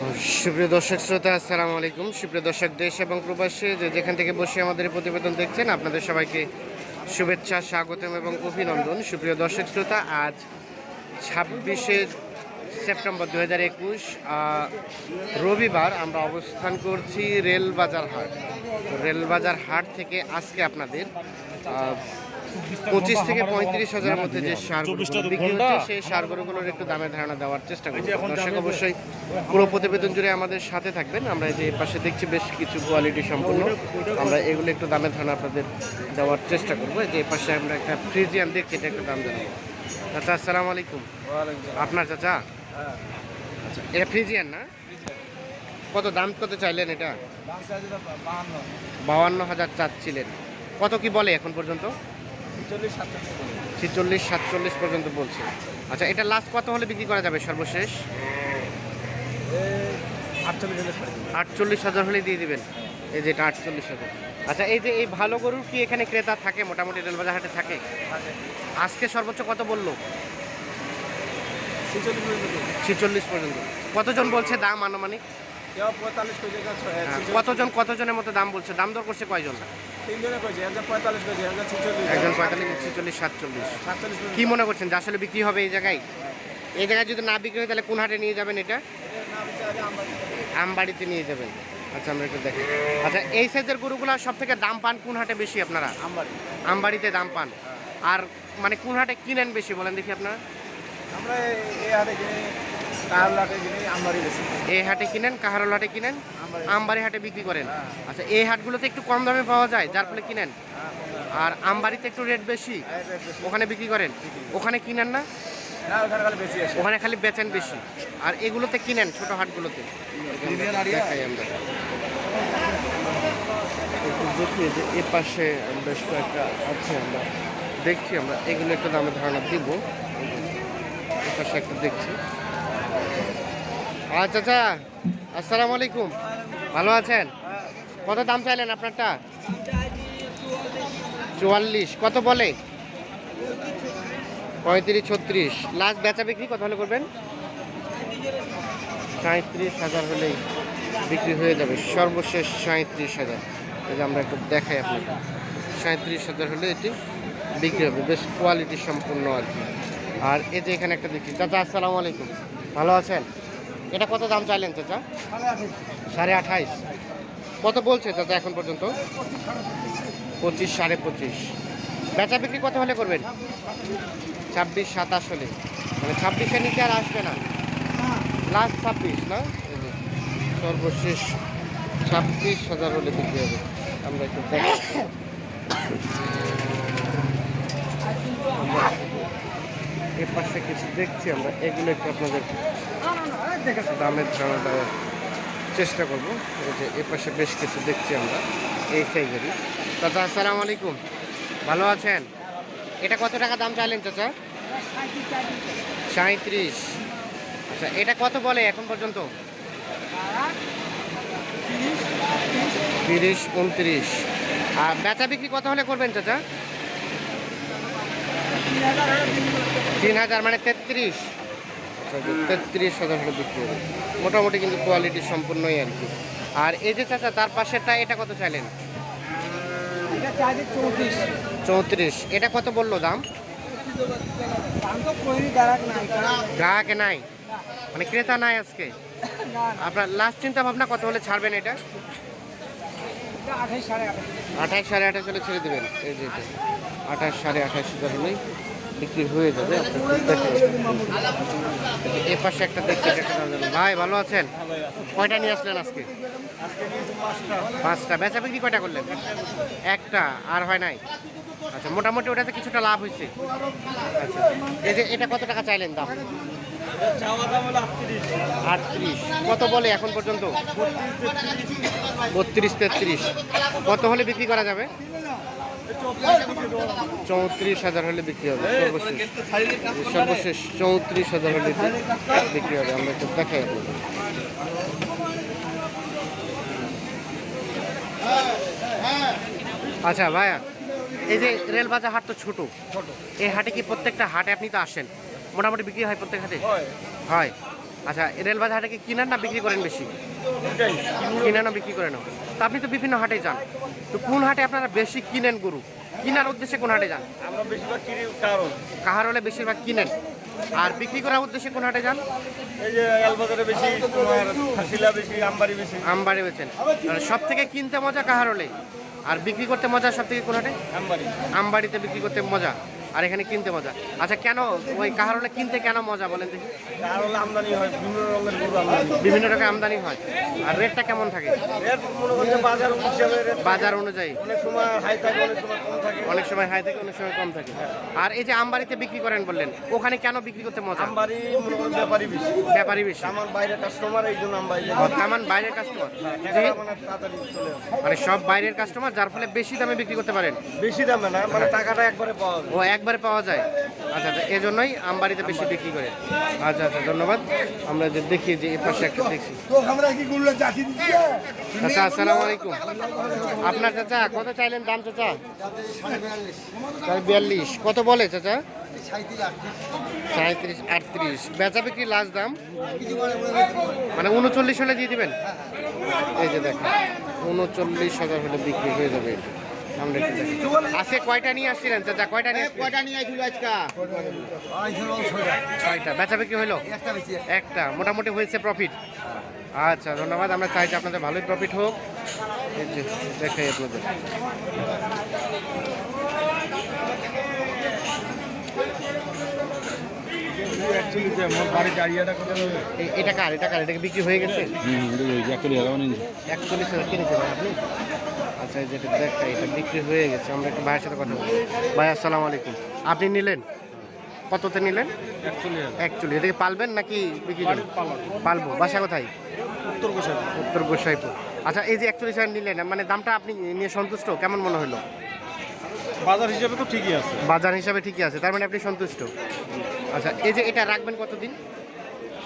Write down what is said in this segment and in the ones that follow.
সুপ্রিয় দর্শক শ্রোতা, আসসালামু আলাইকুম। সুপ্রিয় দর্শক, দেশ এবং প্রবাসী যে যেখান থেকে বসে আমাদের প্রতিবেদন দেখছেন, আপনাদের সবাইকে শুভেচ্ছা, স্বাগতম এবং অভিনন্দন। সুপ্রিয় দর্শক শ্রোতা, আজ ছাব্বিশে সেপ্টেম্বর দু হাজার একুশ রবিবার আমরা অবস্থান করছি রেলবাজার হাট। রেলবাজার হাট থেকে আজকে আপনাদের পঁচিশ থেকে পঁয়ত্রিশ হাজারের মধ্যে যে সার বিক্রি হচ্ছে সেই সার গরুগুলোর একটু দামে ধারণা দেওয়ার চেষ্টা করছি দর্শক অবশ্যই পুরো প্রতিবেদন জুড়ে আমাদের সাথে থাকবেন। আমরা যে পাশে দেখছি বেশ কিছু কোয়ালিটি সম্পূর্ণ। আমরা এগুলো একটু দামে ধারণা আপনাদের দেওয়ার চেষ্টা করব। যে পাশে আমরা একটা ফ্রিজিয়ান দেখছি এটা একটু দাম জানাব। চাচা আসসালামু আলাইকুম। আপনার চাচা? আচ্ছা এটা ফ্রিজিয়ান না? কত দাম কত চাইলেন এটা? বাউান্ন হাজার চাচ্ছিলেন। কত কি বলে এখন পর্যন্ত? ছিচল্লিশ সাতচল্লিশ। পর্যন্ত বলছে। আচ্ছা এটা লাস্ট কত হলে বিক্রি করা যাবে সর্বশেষ? আটচল্লিশ হাজার হলে দিয়ে দিবেন। এই যে এটা আটচল্লিশ হাজার। আচ্ছা এই যে এই ভালো গরুর কি এখানে ক্রেতা থাকে? মোটামুটি রেলবাজার হাটে থাকে? আজকে সর্বোচ্চ কত বলল? ছিচল্লিশ পর্যন্ত কতজন বলছে দাম আনুমানিক? হ্যাঁ, কতজন কতজনের মতো দাম বলছে? দাম দর করছে কয়জন? তিনজনে করেছে একজন পঁয়তাল্লিশ কেজি একজন ছিচল্লিশ। একজন পঁয়তাল্লিশ ছিচল্লিশ সাতচল্লিশ। সাতচল্লিশ কি মনে করছেন যে আসলে বিক্রি হবে এই জায়গায়? এই জায়গায় যদি না বিক্রি হয় তাহলে কোন হাটে নিয়ে যাবেন এটা? আমবাড়িতে নিয়ে যাবেন। আচ্ছা আমরা একটু দেখি। আচ্ছা এই সাইজের গরুগুলো সব থেকে দাম পান কোন হাটে বেশি আপনারা? আমবাড়ি। আমবাড়িতে দাম পান। আর মানে কোন হাটে কিনেন বেশি বলেন দেখি আপনারা। আমরা এই- এই হাটে কিনি এই হাটে কিনেন কাহারল হাটে কিনেন আমবাড়ি। হাটে বিক্রি করেন। হ্যাঁ। আচ্ছা এই হাটগুলোতে একটু কম দামে পাওয়া যায় যার ফলে কিনেন। হ্যাঁ, আর আমবাড়িতে একটু রেট বেশি বেশি। ওখানে বিক্রি করেন। ওখানে কিনেন না? না ওখানে খালি বেশি আছে ওখানে খালি বেচেন বেশি। আর এগুলোতে কিনেন ছোট হাটগুলোতে। দেখাই আমরা। দেখি যে এ পাশে বেশ কয়েকটা আছে আমরা। দেখছি আমরা এগুলো একটু দামে ধারণা দিব। এ পাশে একটা দেখছি। আচ্ছা আচ্ছা আসসালামু আলাইকুম। ভালো আছেন? কত দাম চাইলেন আপনারটা? চুয়াল্লিশ, কত বলে? পঁয়ত্রিশ, ছত্রিশ। লাস্ট বেচা বিক্রি কত হলে করবেন? সাঁত্রিশ হাজার হলেই বিক্রি হয়ে যাবে। সর্বশেষ সাঁত্রিশ হাজার। যে আমরা একটু দেখাই আপনাকে। সাঁত্রিশ হাজার হলে এটি বিক্রি হবে। বেশ কোয়ালিটি সম্পূর্ণ আর কি। আর যে এখানে একটা দেখছি চাচা, আসসালামু আলাইকুম। ভালো আছেন? এটা কত দাম চাইলেন চাচা? সাড়ে আঠাইশ। কত বলছে চাচা এখন পর্যন্ত? পঁচিশ সাড়ে পঁচিশ। বেচা বিক্রি কত হলে করবেন? ছাব্বিশ সাতাশ হলে। মানে ছাব্বিশের নিচে আর আসবে না? লাস্ট ছাব্বিশ না? সর্বশেষ ছাব্বিশ হাজার হলে বিক্রি হবে। আমরা একটু দেখি আমরা পাশে কিছু দেখছি আমরা এগুলো একটু আপনাদের দামের ধারণা দেওয়ার চেষ্টা করব। এই যে এ পাশে বেশ কিছু দেখছি আমরা, এই সাইজেরই। চাচা, আসসালামু আলাইকুম। ভালো আছেন? এটা কত টাকা দাম চাইলেন, চাচা? সাঁত্রিশ আচ্ছা এটা কত বলে এখন পর্যন্ত? তিরিশ, উনত্রিশ। আর বেচা বিক্রি কত হলে করবেন, চাচা? তিন হাজার মানে তেত্রিশ। আচ্ছা তেত্রিশ হাজার হলে বিক্রি হবে। মোটামুটি কিন্তু কোয়ালিটি সম্পূর্ণই আর কি। আর এই যে চাচা তার পাশেরটা এটা কত চাইলেন? চৌত্রিশ। এটা কত বলল দাম? গ্রাহক নাই মানে ক্রেতা নাই আজকে। আপনার লাস্ট চিন্তা ভাবনা কত হলে ছাড়বেন এটা? সাড়ে আঠাশ সাড়ে আঠাশ হলে ছেড়ে দেবেন। এই যে আঠাশ সাড়ে আঠাশ হলেই বিক্রি হয়ে যাবে এ পাশে একটা দেখছি। ভাই, ভালো আছেন? কয়টা নিয়ে আসলেন আজকে? পাঁচটা। বেচা বিক্রি কয়টা করলেন? একটা। আর হয় নাই? আচ্ছা মোটামুটি ওটাতে কিছুটা লাভ হয়েছে। আচ্ছা এই যে এটা কত টাকা চাইলেন দাম? আটত্রিশ। কত বলে এখন পর্যন্ত? বত্রিশ তেত্রিশ। কত হলে বিক্রি করা যাবে? চৌত্রিশ হাজার হলে বিক্রি হবে সর্বশেষ। সর্বশেষ চৌত্রিশ হাজার হলে বিক্রি হবে আমরা একটু দেখাই। আচ্ছা ভাইয়া এই যে রেলবাজার হাট তো ছোট এই হাটে কি প্রত্যেকটা হাটে আপনি তো আসেন? মোটামুটি বিক্রি হয় প্রত্যেক হাটে? হয়। আচ্ছা রেলবাজার হাটে কি কিনেন না বিক্রি করেন বেশি? কিনেন না বিক্রি করেন? তা আপনি তো বিভিন্ন হাটে যান। তো কোন হাটে আপনারা বেশি কিনেন গরু? কিনার উদ্দেশ্যে কোন হাটে যান? আমরা বেশিরভাগ কিনি কারণ। কাহার হলে বেশিরভাগ কিনেন? আর বিক্রি করার উদ্দেশ্যে কোন হাটে যান? এই যে এলবাজারে বেশি তোমার খাসিলা বেশি আমবাড়ি বেশি। আমবাড়ি বেছেন সব থেকে কিনতে মজা কাহার হলে? আর বিক্রি করতে মজা সব থেকে কোন হাটে? আমবাড়ি। আমবাড়িতে বিক্রি করতে মজা। আর এখানে কিনতে মজা। আচ্ছা কেন ওই কাহার হলে কিনতে কেন মজা বলেন দেখি। আমদানি হয় বিভিন্ন রঙের গরু আমদানি বিভিন্ন রকম আমদানি হয়। আর রেটটা কেমন থাকে? মনে করছে বাজার হিসাবে বাজার অনুযায়ী। অনেক সময় হাই থাকে অনেক সময় কম থাকে। অনেক সময় হাই থাকে অনেক সময় কম থাকে। আর এই যে আমবাড়িতে বিক্রি করেন বললেন ওখানে কেন বিক্রি করতে মজা? আমবাড়ি মনে করেন ব্যাপারই বেশি। ব্যাপারই বেশি। আমার বাইরে কাস্টমার এই জন্য আমবাড়ি বর্তমান বাইরের কাস্টমার মানে মানে সব বাইরের কাস্টমার যার ফলে বেশি দামে বিক্রি করতে পারেন? বেশি দামে না মানে টাকাটা একবারে পাওয়া যায়। ও একবারে পাওয়া যায়। আচ্ছা আচ্ছা এজন্যই আমবাড়িতে বেশি বিক্রি করে। আচ্ছা আচ্ছা ধন্যবাদ। আমরা যে দেখি যে এর পাশে একটা দেখছি। চাচা আসসালামু আলাইকুম। আপনার চাচা, কত চাইলেন দাম চাচা? বিয়াল্লিশ। কত বলে চাচা? সাঁত্রিশ আটত্রিশ। বেচা বিক্রি লাস্ট দাম? মানে উনচল্লিশ হলে দিয়ে দিবেন? এই যে দেখেন, উনচল্লিশ হাজার হলে বিক্রি হয়ে যাবে। আজকে কয়টা নিয়ে আসছিলেন? চাচা কয়টা নিয়ে কয়টা নিয়ে আইছিল আজকে? ছয়টা। বেচা বিক্রি হলো একটা মোটামুটি হয়েছে প্রফিট আচ্ছা ধন্যবাদ। আমরা চাইছি আপনাদের ভালোই প্রফিট হোক। দেখাই আপনাদের। এটা কার? এটা কার? এটা বিক্রি হয়ে গেছে? একচল্লিশ হাজার কিনেছেন আপনি? আচ্ছা যেটা দেখা এটা বিক্রি হয়ে গেছে আমরা একটু ভাইয়ের সাথে কথা বলি। ভাই আসসালামু আলাইকুম। আপনি নিলেন? কততে নিলেন? অ্যাকচুয়ালি অ্যাকচুয়ালি এটাকে পালবেন নাকি বিক্রি করবেন পালবো বাসা কোথায়? উত্তর কোষায় উত্তর গোসাইপুর। আচ্ছা এই যে একচল্লিশ হাজার নিলেন মানে দামটা আপনি নিয়ে সন্তুষ্ট? কেমন মনে হলো? বাজার হিসাবে তো ঠিকই আছে। বাজার হিসাবে ঠিকই আছে তার মানে আপনি সন্তুষ্ট? আচ্ছা এই যে এটা রাখবেন কতদিন?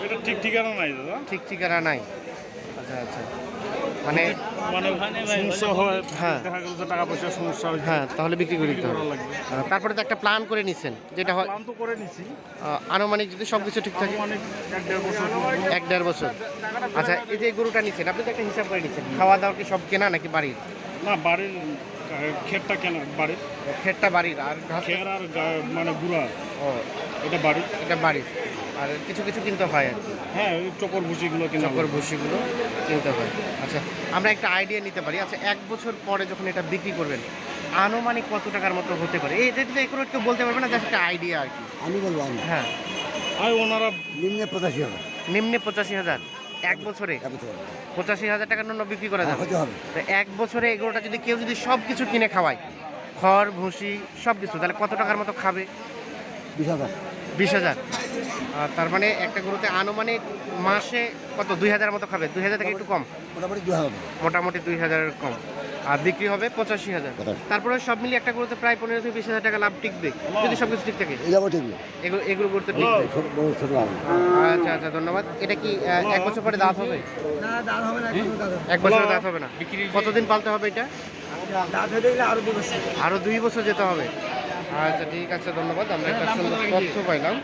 এটা ঠিক ঠিকানা নাই দাদা। ঠিক ঠিকানা নাই। আচ্ছা আচ্ছা। মানে সমস্যা হয় হ্যাঁ। দেখা গেল যে টাকা পয়সার সমস্যা হয় হ্যাঁ তাহলে বিক্রি করে দিতে হবে। তারপরে তো একটা প্ল্যান করে নিছেন যেটা হয় প্ল্যান তো করে নিছি। আনুমানিক যদি সব কিছু ঠিক থাকে এক দেড় বছর। আচ্ছা এই যে গরুটা নিচ্ছেন আপনি তো একটা হিসাব করে নিচ্ছেন খাওয়া দাওয়া কি সব কেনা নাকি বাড়ির? না বাড়ির ক্ষেতটা কেন? বাড়ির? খেটটা বাড়ির আর ঘাস খের আর গা- মানে গুড়া। ও। এটা বাড়ির? এটা বাড়ির। আর কিছু কিছু কিনতে হয় আর কি। হ্যাঁ ওই চপর ভুসিগুলো কিনা চকর ভুসিগুলো কিনতে হয়। আচ্ছা আমরা একটা আইডিয়া নিতে পারি। আচ্ছা এক বছর পরে যখন এটা বিক্রি করবেন আনুমানিক কত টাকার মতো হতে পারে? এই যেটা এগুলো কেউ বলতে পারবে না জাস্ট একটা আইডিয়া আর কি। আমি বলব আমি। হ্যাঁ। আর ওনারা নিম্নে পঁচাশি হবে নিম্নে পঁচাশি হাজার। এক বছরে? এক বছর। পঁচাশি হাজার টাকার জন্য বিক্রি করা হ্যাঁ, যাবে হতে হবে। তো এক বছরে এগুলোটা যদি কেউ যদি সব কিছু কিনে খাওয়ায় খড় ভুসি সব কিছু তাহলে কত টাকার মতো খাবে? বিশ হাজার। বিশ হাজার। আর তার মানে একটা গরুতে আনুমানিক মাসে কত? দুই হাজার মতো খাবে। দুই হাজার থেকে একটু কম? মোটামুটি দু হাজার। মোটামুটি দুই হাজারের কম। আর বিক্রি হবে পঁচাশি হাজার। তারপরে সব মিলিয়ে একটা গরুতে প্রায় পনেরো থেকে বিশ হাজার টাকা লাভ টিকবে। যদি সব কিছু ঠিক থাকে। এগুলো এগুলো টিকবে। লাভ আচ্ছা আচ্ছা ধন্যবাদ। এটা কি এক বছর পরে দাঁত হবে? না দাম হবে না এক বছর দাঁত হবে না। কতদিন পালতে হবে এটা? হয়ে আরও দুই বছর। যেতে হবে। আচ্ছা ঠিক আছে ধন্যবাদ। আমরা একটা সুন্দর তথ্য পাইলাম।